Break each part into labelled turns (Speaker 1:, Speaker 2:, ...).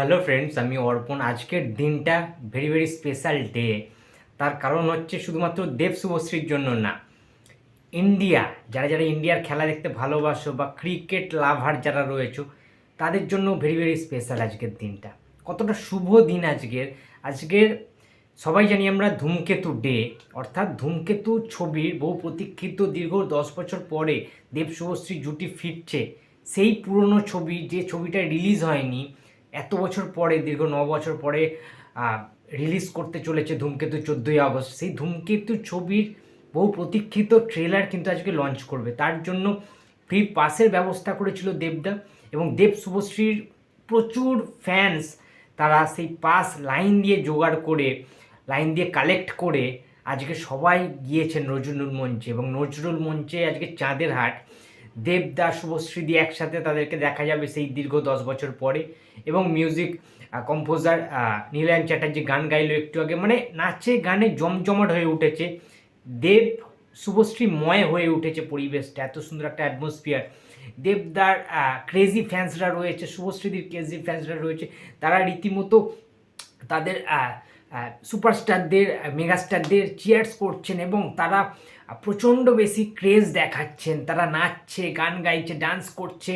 Speaker 1: Hello friends, আমি অর্পণ। আজকের দিনটা ভেরি ভেরি স্পেশাল ডে তার কারণ হচ্ছে শুধুমাত্র দেব শুভশ্রীর জন্য না। ইন্ডিয়া, যারা যারা ইন্ডিয়ার খেলা দেখতে ভালোবাসো বা ক্রিকেট লাভার যারা রয়েছে, তাদের জন্য ভেরি ভেরি স্পেশাল আজকের দিনটা। কতটা শুভ দিন আজকের। আজকের সবাই জানি আমরা ধূমকেতু ডে, অর্থাৎ ধূমকেতু ছবির বহু প্রতীক্ষিত দীর্ঘ দশ বছর পরে দেব শুভশ্রী জুটি ফিরছে। সেই পুরনো ছবি, যে ছবিটা রিলিজ হয়নি এত বছর পরে, দীর্ঘ ন বছর পরে রিলিজ করতে চলেছে ধূমকেতু চোদ্দোই আগস্ট। সেই ধূমকেতু ছবির বহু প্রতীক্ষিত ট্রেলার কিন্তু আজকে লঞ্চ করবে। তার জন্য ফ্রি পাসের ব্যবস্থা করেছিল দেবদা এবং দেব শুভশ্রীর প্রচুর ফ্যান্স তারা সেই পাস লাইন দিয়ে জোগাড় করে লাইন দিয়ে কালেক্ট করে আজকে সবাই গিয়েছেন নজরুল মঞ্চে এবং নজরুল মঞ্চে আজকে চাঁদের হাট। দেবদা, শুভশ্রী দিয়ে একসাথে তাদেরকে দেখা যাবে সেই দীর্ঘ দশ বছর পরে। এবং মিউজিক কম্পোজার নীলায়ন চ্যাটার্জি গান গাইলো একটু আগে। মানে নাচে গানে জমজমাট হয়ে উঠেছে। দেব, শুভশ্রী ময় হয়ে উঠেছে পরিবেশটা, এত সুন্দর একটা অ্যাটমসফিয়ার দেবদার ক্রেজি ফ্যান্সরা রয়েছে, শুভশ্রীদির ক্রেজি ফ্যান্সরা রয়েছে। তারা রীতিমতো তাদের সুপারস্টারদের মেগাস্টারদের চিয়ার্স করছেন এবং তারা প্রচণ্ড বেশি ক্রেজ দেখাচ্ছেন। তারা নাচছে, গান গাইছে ডান্স করছে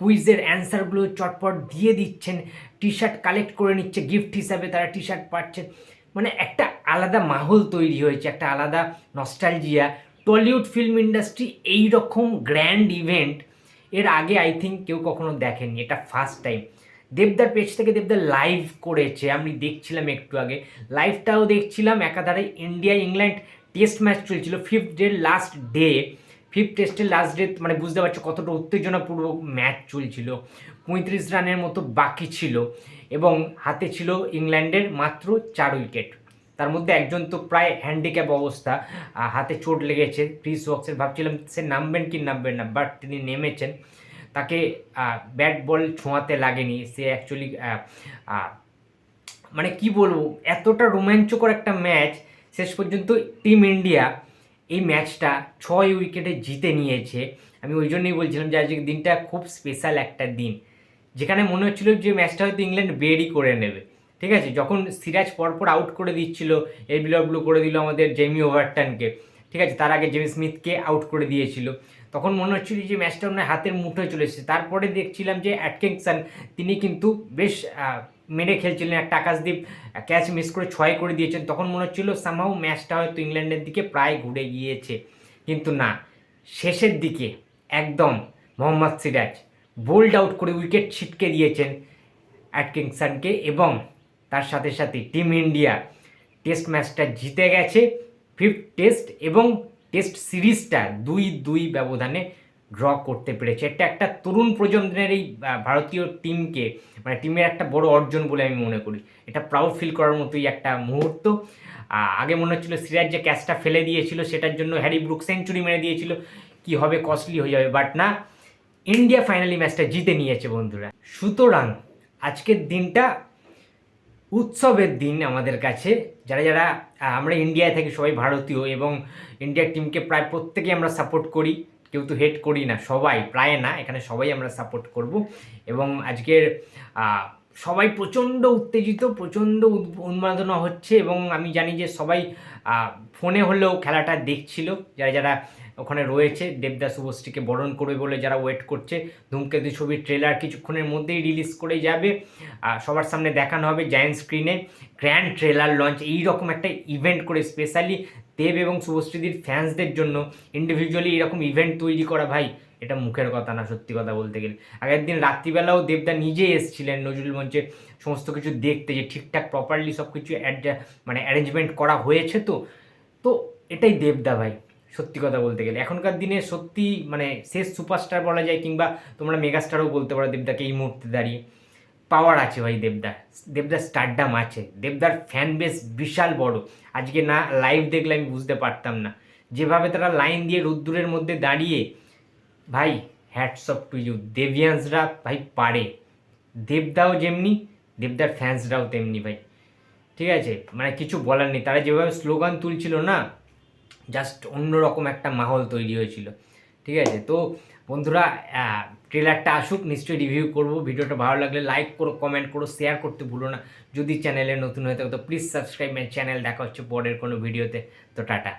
Speaker 1: কুইজের অ্যান্সারগুলো চটপট দিয়ে দিচ্ছেন। টি শার্ট কালেক্ট করে নিচ্ছে গিফট হিসাবে তারা টি শার্ট পাচ্ছেন মানে একটা আলাদা মাহল তৈরি হয়েছে, একটা আলাদা নস্টালজিয়া টলিউড ফিল্ম ইন্ডাস্ট্রি এই রকম গ্র্যান্ড ইভেন্ট এর আগে আই থিঙ্ক কেউ কখনো দেখেনি এটা ফার্স্ট টাইম দেবদার পেজ থেকে দেবদার লাইভ করেছে, আমি দেখছিলাম একটু আগে। লাইভটাও দেখছিলাম, একাধারে ইন্ডিয়া ইংল্যান্ড টেস্ট ম্যাচ চলছিল fifth day last day fifth টেস্টের লাস্ট ডে মানে বুঝতে পারছ কতটা উত্তেজনাপূর্বক ম্যাচ চলছিল। পঁয়ত্রিশ রানের মতো বাকি ছিল এবং হাতে ছিল ইংল্যান্ডের মাত্র চার উইকেট তার মধ্যে একজন তো প্রায় হ্যান্ডিক্যাপ অবস্থা হাতে চোট লেগেছে। ক্রিস ওয়াক্সের ভাবছিলাম সে নামবেন কি নামবেন না বাট তিনি নেমেছেন। তাকে ব্যাট বল ছোঁয়াতে লাগেনি। সে অ্যাকচুয়ালি মানে কি বলব, এতটা রোমাঞ্চকর একটা ম্যাচ শেষ পর্যন্ত টিম ইন্ডিয়া এই ম্যাচটা ছয় উইকেটে জিতে নিয়েছে। আমি ওই জন্যই বলছিলাম যে আজকের দিনটা খুব স্পেশাল একটা দিন। যেখানে মনে হচ্ছিল যে ম্যাচটা হয়তো ইংল্যান্ড বেরই করে নেবে। ঠিক আছে? যখন সিরাজ পরপর আউট করে দিচ্ছিল এল বিলব্লু করে দিল আমাদের জেমি ওভারটনকে ঠিক আছে, তার আগে জেমি স্মিথকে আউট করে দিয়েছিল। তখন মনে হচ্ছিল যে ম্যাচটা ওনার হাতের মুঠোয় চলে এসেছে। তারপরে দেখছিলাম যে অ্যাটকিংসন তিনি কিন্তু বেশ মেরে খেলছিলেন। একটা আকাশদ্বীপ ক্যাচ মিস করে ছয় করে দিয়েছেন। তখন মনে হচ্ছিল সামহাও ম্যাচটা হয়তো ইংল্যান্ডের দিকে প্রায় ঘুরে গিয়েছে। কিন্তু না, শেষের দিকে একদম মোহাম্মদ সিরাজ বোল্ড আউট করে উইকেট ছিটকে দিয়েছেন অ্যাটকিংসনকে এবং তার সাথে সাথে টিম ইন্ডিয়া টেস্ট ম্যাচটা জিতে গেছে। ফিফথ টেস্ট এবং টেস্ট সিরিজটা দুই দুই ব্যবধানে ড্র করতে পেরেছে। এটা একটা তরুণ প্রজন্মের এই ভারতীয় টিমকে মানে টিমের একটা বড় অর্জন বলে আমি মনে করি। এটা প্রাউড ফিল করার মতোই একটা মুহূর্ত। আগে মনে হচ্ছিল সিরাজ যে ক্যাচটা ফেলে দিয়েছিল, সেটার জন্য হ্যারি ব্রুক সেঞ্চুরি মেরে দিয়েছিল। কি হবে কস্টলি হয়ে যাবে বাট না ইন্ডিয়া ফাইনালি ম্যাচটা জিতে নিয়েছে বন্ধুরা। সুতরাং, আজকের দিনটা উৎসবের দিন আমাদের কাছে। যারা যারা আমরা ইন্ডিয়ায় থাকি, সবাই ভারতীয় এবং ইন্ডিয়ার টিমকে প্রায় প্রত্যেকেই আমরা সাপোর্ট করি। কেউ তো হেড করি না, সবাই, প্রায় না, এখানে সবাই আমরা সাপোর্ট করব। এবং আজকের সবাই প্রচণ্ড উত্তেজিত, প্রচণ্ড উন্মাদনা হচ্ছে এবং আমি জানি যে সবাই ফোনে হলেও খেলাটা দেখছিল। যারা যারা ওখানে রয়েছে। দেবদাস শুভশ্রীকে বরণ করবে বলে যারা ওয়েট করছে। ধূমকেতু ছবির ট্রেলার কিছুক্ষণের মধ্যেই রিলিজ করে যাবে। আর সবার সামনে দেখানো হবে জায়েন্ট স্ক্রিনে গ্র্যান্ড ট্রেলার লঞ্চ এই রকম একটা ইভেন্ট করে স্পেশালি দেব এবং শুভশ্রীদির ফ্যান্সদের জন্য ইন্ডিভিজুয়ালি এরকম ইভেন্ট তৈরি করা ভাই, এটা মুখের কথা না সত্যি কথা বলতে গেলে। আগের দিন রাত্রিবেলাও দেবদা নিজে এসেছিলেন নজরুল মঞ্চে সমস্ত কিছু দেখতে যে ঠিকঠাক প্রপারলি সব কিছু মানে অ্যারেঞ্জমেন্ট করা হয়েছে তো। তো এটাই দেবদা ভাই। সত্যি কথা বলতে গেলে। এখনকার দিনে সত্যি মানে শেষ সুপারস্টার বলা যায় কিংবা তোমরা মেগাস্টারও বলতে পারো দেবদাকে এই মুহূর্তে দাঁড়িয়ে। পাওয়ার আছে ভাই দেবদার। দেবদার স্টারডাম আছে। দেবদার ফ্যান বেস বিশাল বড়। আজকে না লাইভ দেখলে আমি বুঝতে পারতাম না। যেভাবে তারা লাইন দিয়ে রোদ্দুরের মধ্যে দাঁড়িয়ে, ভাই হ্যাটস অফ টু ইউ দেবিয়ান্সরা ভাই পারে। দেবদাও যেমনি, দেবদার ফ্যান্সরাও তেমনি ভাই। ঠিক আছে? মানে কিছু বলার নেই। তারা যেভাবে স্লোগান তুলছিল না জাস্ট অন্যরকম একটা মাহল তৈরি হয়েছিল। ঠিক আছে? তো বন্ধুরা ট্রেলারটা আসুক, নিশ্চয়ই রিভিউ করব। ভিডিওটা ভালো লাগলে লাইক করো কমেন্ট করো শেয়ার করতে ভুলো না। যদি চ্যানেলে নতুন হয়ে থাকো, তো প্লিজ সাবস্ক্রাইব মাই চ্যানেল দেখা হচ্ছে পরের কোনো ভিডিওতে তো টাটা।